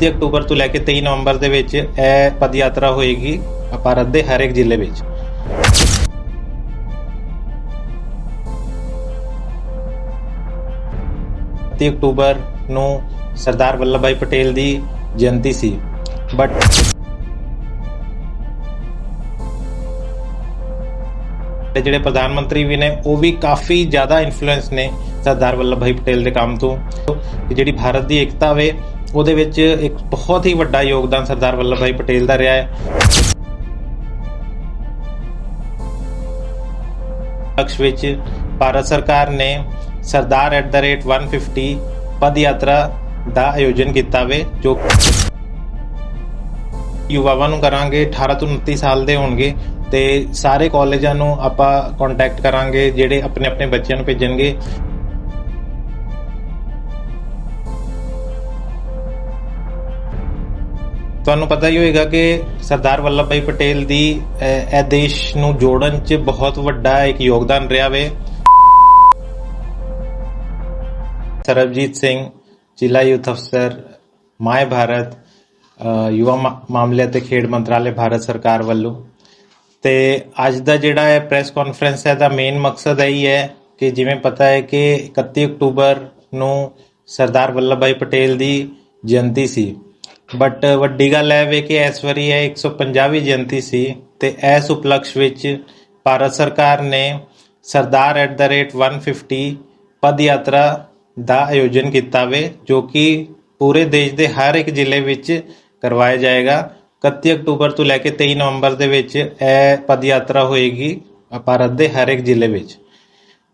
30 October ਤੋਂ ਲੈ ਕੇ 23 ਨਵੰਬਰ ਦੇ ਵਿੱਚ ਇਹ ਪਦ ਯਾਤਰਾ ਹੋਏਗੀ ਭਾਰਤ ਦੇ ਹਰ ਇੱਕ ਜ਼ਿਲ੍ਹੇ ਵਿੱਚ। 30 ਅਕਤੂਬਰ ਨੂੰ ਸਰਦਾਰ ਵੱਲਭ ਭਾਈ ਪਟੇਲ ਦੀ ਜਯੰਤੀ ਸੀ। ਬਟ ਜਿਹੜੇ ਪ੍ਰਧਾਨ ਮੰਤਰੀ ਵੀ ਨੇ, ਉਹ ਵੀ ਕਾਫੀ ਜ਼ਿਆਦਾ ਇਨਫਲੂਐਂਸ ਨੇ ਸਰਦਾਰ ਵੱਲਭ ਭਾਈ ਪਟੇਲ ਦੇ ਕੰਮ ਤੋਂ। ਜਿਹੜੀ ਭਾਰਤ ਦੀ ਏਕਤਾ ਵੇ ਉਹਦੇ ਵਿੱਚ ਇੱਕ ਬਹੁਤ ਹੀ ਵੱਡਾ ਯੋਗਦਾਨ ਸਰਦਾਰ ਵੱਲਭ ਭਾਈ ਪਟੇਲ ਦਾ ਰਿਹਾ ਹੈ। ਪਕਸ਼ ਵਿੱਚ ਭਾਰਤ ਸਰਕਾਰ ਨੇ ਸਰਦਾਰ ਐਟ ਦਾ ਰੇਟ 150 ਪਦ ਯਾਤਰਾ ਦਾ ਆਯੋਜਨ ਕੀਤਾ ਵੇ, ਜੋ ਯੁਵਾਵਾਂ ਨੂੰ ਕਰਾਂਗੇ 18 ਤੋਂ 29 ਸਾਲ ਦੇ ਹੋਣਗੇ ਤੇ ਸਾਰੇ ਕਾਲਜਾਂ ਨੂੰ ਆਪਾਂ ਕੰਟੈਕਟ ਕਰਾਂਗੇ, ਜਿਹੜੇ ਆਪਣੇ ਆਪਣੇ ਬੱਚਿਆਂ ਨੂੰ ਭੇਜਣਗੇ। ਤੁਹਾਨੂੰ ਪਤਾ ਹੀ ਹੋਏਗਾ ਕਿ ਸਰਦਾਰ ਵੱਲਭ ਭਾਈ ਪਟੇਲ ਦੀ ਇਹ ਦੇਸ਼ ਨੂੰ ਜੋੜਨ 'ਚ ਬਹੁਤ ਵੱਡਾ ਇੱਕ ਯੋਗਦਾਨ ਰਿਹਾ ਵੇ। ਸਰਬਜੀਤ ਸਿੰਘ, ਜ਼ਿਲ੍ਹਾ ਯੂਥ ਅਫਸਰ ਮਾਇ ਭਾਰਤ ਯੁਵਾ ਮਾ- ਮਾਮਲੇ ਅਤੇ ਖੇਡ ਮੰਤਰਾਲੇ ਭਾਰਤ ਸਰਕਾਰ ਵੱਲੋਂ। ਤੇ ਅੱਜ ਦਾ ਜਿਹੜਾ ਹੈ ਪ੍ਰੈਸ ਕਾਨਫਰੰਸ ਹੈ ਦਾ ਮੇਨ ਮਕਸਦ ਇਹੀ ਹੈ ਕਿ ਜਿਵੇਂ ਪਤਾ ਹੈ ਕਿ 31 ਅਕਤੂਬਰ ਨੂੰ ਸਰਦਾਰ ਵੱਲਭ ਭਾਈ ਪਟੇਲ ਦੀ ਜਯੰਤੀ ਸੀ। ਬਟ uh, ਵੱਡੀ ਗੱਲ ਇਹ ਵੇ ਕਿ ਇਸ ਵਾਰੀ ਇਹ 150ਵੀਂ ਜਯੰਤੀ ਸੀ ਤੇ ਇਸ ਉਪਲਕਸ਼ ਵਿੱਚ ਭਾਰਤ ਸਰਕਾਰ ਨੇ ਸਰਦਾਰ ਐਟ ਦਾ ਰੇਟ 150 ਪਦ ਯਾਤਰਾ ਦਾ ਆਯੋਜਨ ਕੀਤਾ ਵੇ, ਜੋ ਕਿ ਪੂਰੇ ਦੇਸ਼ ਦੇ ਹਰ ਇੱਕ ਜ਼ਿਲ੍ਹੇ ਵਿੱਚ ਕਰਵਾਇਆ ਜਾਏਗਾ। 31 ਅਕਤੂਬਰ ਤੋਂ ਲੈ ਕੇ 23 ਨਵੰਬਰ ਦੇ ਵਿੱਚ ਇਹ ਪਦ ਯਾਤਰਾ ਹੋਏਗੀ ਭਾਰਤ ਦੇ ਹਰ ਇੱਕ ਜ਼ਿਲ੍ਹੇ ਵਿੱਚ।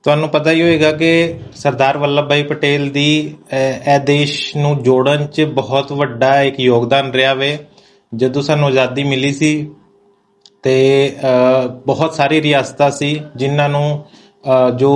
ਤੁਹਾਨੂੰ ਪਤਾ ਹੀ ਹੋਏਗਾ ਕਿ ਸਰਦਾਰ ਵੱਲਭ ਭਾਈ ਪਟੇਲ ਦੀ ਇਹ ਦੇਸ਼ ਨੂੰ ਜੋੜਨ 'ਚ ਬਹੁਤ ਵੱਡਾ ਇੱਕ ਯੋਗਦਾਨ ਰਿਹਾ ਵੇ। ਜਦੋਂ ਸਾਨੂੰ ਆਜ਼ਾਦੀ ਮਿਲੀ ਸੀ ਤੇ ਬਹੁਤ ਸਾਰੀ ਰਿਆਸਤਾਂ ਸੀ ਜਿਨ੍ਹਾਂ ਨੂੰ ਜੋ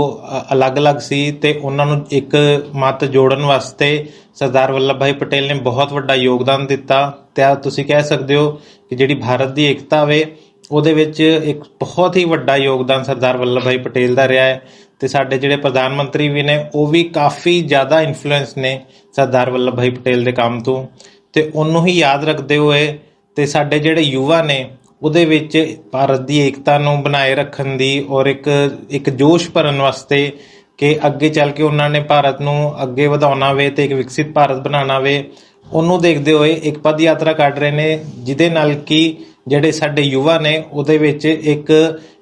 ਅਲੱਗ-ਅਲੱਗ ਸੀ ਤੇ ਉਹਨਾਂ ਨੂੰ ਇੱਕ ਮੱਤ ਜੋੜਨ ਵਾਸਤੇ ਸਰਦਾਰ ਵੱਲਭ ਭਾਈ ਪਟੇਲ ਨੇ ਬਹੁਤ ਵੱਡਾ ਯੋਗਦਾਨ ਦਿੱਤਾ। ਤੇ ਆ ਤੁਸੀਂ ਕਹਿ ਸਕਦੇ ਹੋ ਕਿ ਜਿਹੜੀ ਭਾਰਤ ਦੀ ਏਕਤਾ ਵੇ, ਉਹਦੇ ਵਿੱਚ ਇੱਕ ਬਹੁਤ ਹੀ ਵੱਡਾ ਯੋਗਦਾਨ ਸਰਦਾਰ ਵੱਲਭ ਭਾਈ ਪਟੇਲ ਦਾ ਰਿਹਾ ਹੈ। ਤੇ ਸਾਡੇ ਜਿਹੜੇ ਪ੍ਰਧਾਨ ਮੰਤਰੀ ਵੀ ਨੇ, ਉਹ ਵੀ ਕਾਫੀ ਜ਼ਿਆਦਾ ਇਨਫਲੂਐਂਸ ਨੇ ਸਰਦਾਰ ਵੱਲਭ ਭਾਈ ਪਟੇਲ ਦੇ ਕੰਮ ਤੋਂ। ਤੇ ਉਹਨੂੰ ਹੀ ਯਾਦ ਰੱਖਦੇ ਹੋਏ ਤੇ ਸਾਡੇ ਜਿਹੜੇ ਯੁਵਾ ਨੇ, ਉਹਦੇ ਵਿੱਚ ਭਾਰਤ ਦੀ ਏਕਤਾ ਨੂੰ ਬਣਾਏ ਰੱਖਣ ਦੀ ਔਰ ਇੱਕ ਇੱਕ ਜੋਸ਼ ਭਰਨ ਵਾਸਤੇ ਕਿ ਅੱਗੇ ਚੱਲ ਕੇ ਉਹਨਾਂ ਨੇ ਭਾਰਤ ਨੂੰ ਅੱਗੇ ਵਧਾਉਣਾ ਵੇ ਤੇ ਇੱਕ ਵਿਕਸਿਤ ਭਾਰਤ ਬਣਾਉਣਾ ਵੇ, ਉਹਨੂੰ ਦੇਖਦੇ ਹੋਏ ਇੱਕ ਪਦ ਯਾਤਰਾ ਕੱਢ ਰਹੇ ਨੇ, ਜਿਹਦੇ ਨਾਲ ਕਿ ਜਿਹੜੇ ਸਾਡੇ ਯੁਵਾ ਨੇ, ਉਹਦੇ ਵਿੱਚ ਇੱਕ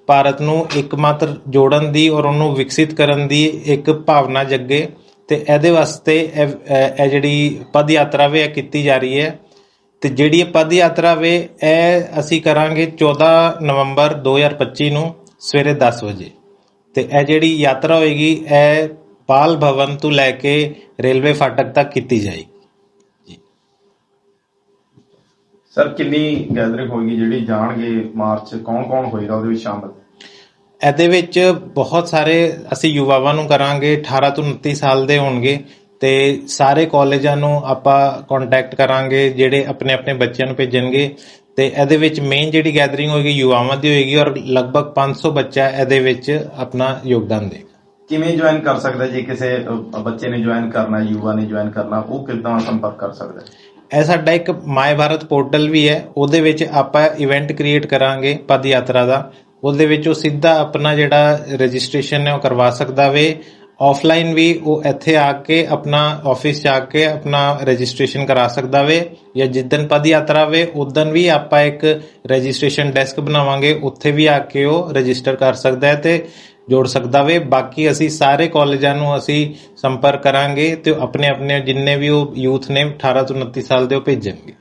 ਭਾਰਤ ਨੂੰ ਇੱਕਮਾਤਰ ਜੋੜਨ ਦੀ ਔਰ ਉਹਨੂੰ ਵਿਕਸਿਤ ਕਰਨ ਦੀ ਇੱਕ ਭਾਵਨਾ ਜੱਗੇ ਤੇ ਇਹਦੇ ਵਾਸਤੇ ਇਹ ਜਿਹੜੀ ਪਦ ਯਾਤਰਾ ਵੇ ਇਹ ਕੀਤੀ ਜਾ ਰਹੀ ਹੈ। ਤੇ ਜਿਹੜੀ ਇਹ ਪਦ ਯਾਤਰਾ ਵੇ ਇਹ ਅਸੀਂ ਕਰਾਂਗੇ 14 ਨਵੰਬਰ 2025 ਨੂੰ ਸਵੇਰੇ 10 ਵਜੇ। ਤੇ ਇਹ ਜਿਹੜੀ ਯਾਤਰਾ ਹੋਏਗੀ, ਇਹ ਪਾਲ ਭਵਨ ਤੋਂ ਲੈ ਕੇ ਰੇਲਵੇ ਫਾਟਕ ਤੱਕ ਕੀਤੀ ਜਾਏਗੀ। ਸਰ ਕਿੰਨੀ ਗੈਦਰਿੰਗ ਹੋਏਗੀ ਜਿਹੜੀ ਜਾਣਗੇ ਮਾਰਚ ਕੌਣ ਕੌਣ ਹੋਏਗਾ ਉਹਦੇ ਵਿੱਚ ਸ਼ਾਮਲ ਇਹਦੇ ਵਿੱਚ ਬਹੁਤ ਸਾਰੇ ਅਸੀਂ ਯੁਵਾਵਾਂ ਨੂੰ ਕਰਾਂਗੇ 18 ਤੋਂ 29 ਸਾਲ ਦੇ ਹੋਣਗੇ ਤੇ ਸਾਰੇ ਕਾਲਜਾਂ ਨੂੰ ਆਪਾਂ ਕੰਟੈਕਟ ਕਰਾਂਗੇ ਜਿਹੜੇ ਆਪਣੇ ਆਪਣੇ ਬੱਚਿਆਂ ਨੂੰ ਭੇਜਣਗੇ ਤੇ ਇਹਦੇ ਵਿੱਚ ਮੇਨ ਜਿਹੜੀ ਗੈਦਰਿੰਗ ਹੋਏਗੀ ਯੁਵਾਵਾਂ ਦੀ ਹੋਏਗੀ ਔਰ ਲਗਭਗ 500 ਬੱਚਾ ਇਹਦੇ ਵਿੱਚ ਆਪਣਾ ਯੋਗਦਾਨ ਦੇਗਾ ਕਿਵੇਂ ਜੁਆਇਨ ਕਰ ਸਕਦਾ ਜੇ ਕਿਸੇ ਬੱਚੇ ਨੇ ਜੁਆਇਨ ਕਰਨਾ ਯੁਵਾ ਨੇ ਜੁਆਇਨ ਕਰਨਾ ਉਹ ਕਿੱਦਾਂ ਸੰਪਰਕ ਕਰ ਸਕਦਾ ਹੈ? ਇਹ ਸਾਡਾ ਇੱਕ ਮਾਈ ਭਾਰਤ ਪੋਰਟਲ ਵੀ ਹੈ। ਉਹਦੇ ਵਿੱਚ ਆਪਾਂ ਇਵੈਂਟ ਕ੍ਰੀਏਟ ਕਰਾਂਗੇ ਪਦ ਯਾਤਰਾ ਦਾ। ਉਹਦੇ ਵਿੱਚ ਉਹ ਸਿੱਧਾ ਆਪਣਾ ਜਿਹੜਾ ਰਜਿਸਟ੍ਰੇਸ਼ਨ ਹੈ ਉਹ ਕਰਵਾ ਸਕਦਾ ਵੇ। ਆਫਲਾਈਨ ਵੀ ਉਹ ਇੱਥੇ ਆ ਕੇ ਆਪਣਾ ਆਫਿਸ ਜਾ ਕੇ ਆਪਣਾ ਰਜਿਸਟ੍ਰੇਸ਼ਨ ਕਰਾ ਸਕਦਾ ਵੇ। ਜਾਂ ਜਿੱਦਨ ਪਦ ਯਾਤਰਾ ਵੇ ਉਦਨ ਵੀ ਆਪਾਂ ਇੱਕ ਰਜਿਸਟ੍ਰੇਸ਼ਨ ਡੈਸਕ ਬਣਾਵਾਂਗੇ। ਉੱਥੇ ਵੀ ਆ ਕੇ ਉਹ ਰਜਿਸਟਰ ਕਰ ਸਕਦਾ ਹੈ ਤੇ ਜੋੜ ਸਕਦਾ ਵੇ। ਬਾਕੀ ਅਸੀਂ ਸਾਰੇ ਕਾਲਜਾਂ ਨੂੰ ਅਸੀਂ ਸੰਪਰਕ ਕਰਾਂਗੇ ਤੇ ਆਪਣੇ ਆਪਣੇ ਜਿੰਨੇ ਵੀ ਉਹ ਯੂਥ ਨੇ 18 ਤੋਂ 29 ਸਾਲ ਦੇ ਉਹ ਭੇਜਣਗੇ।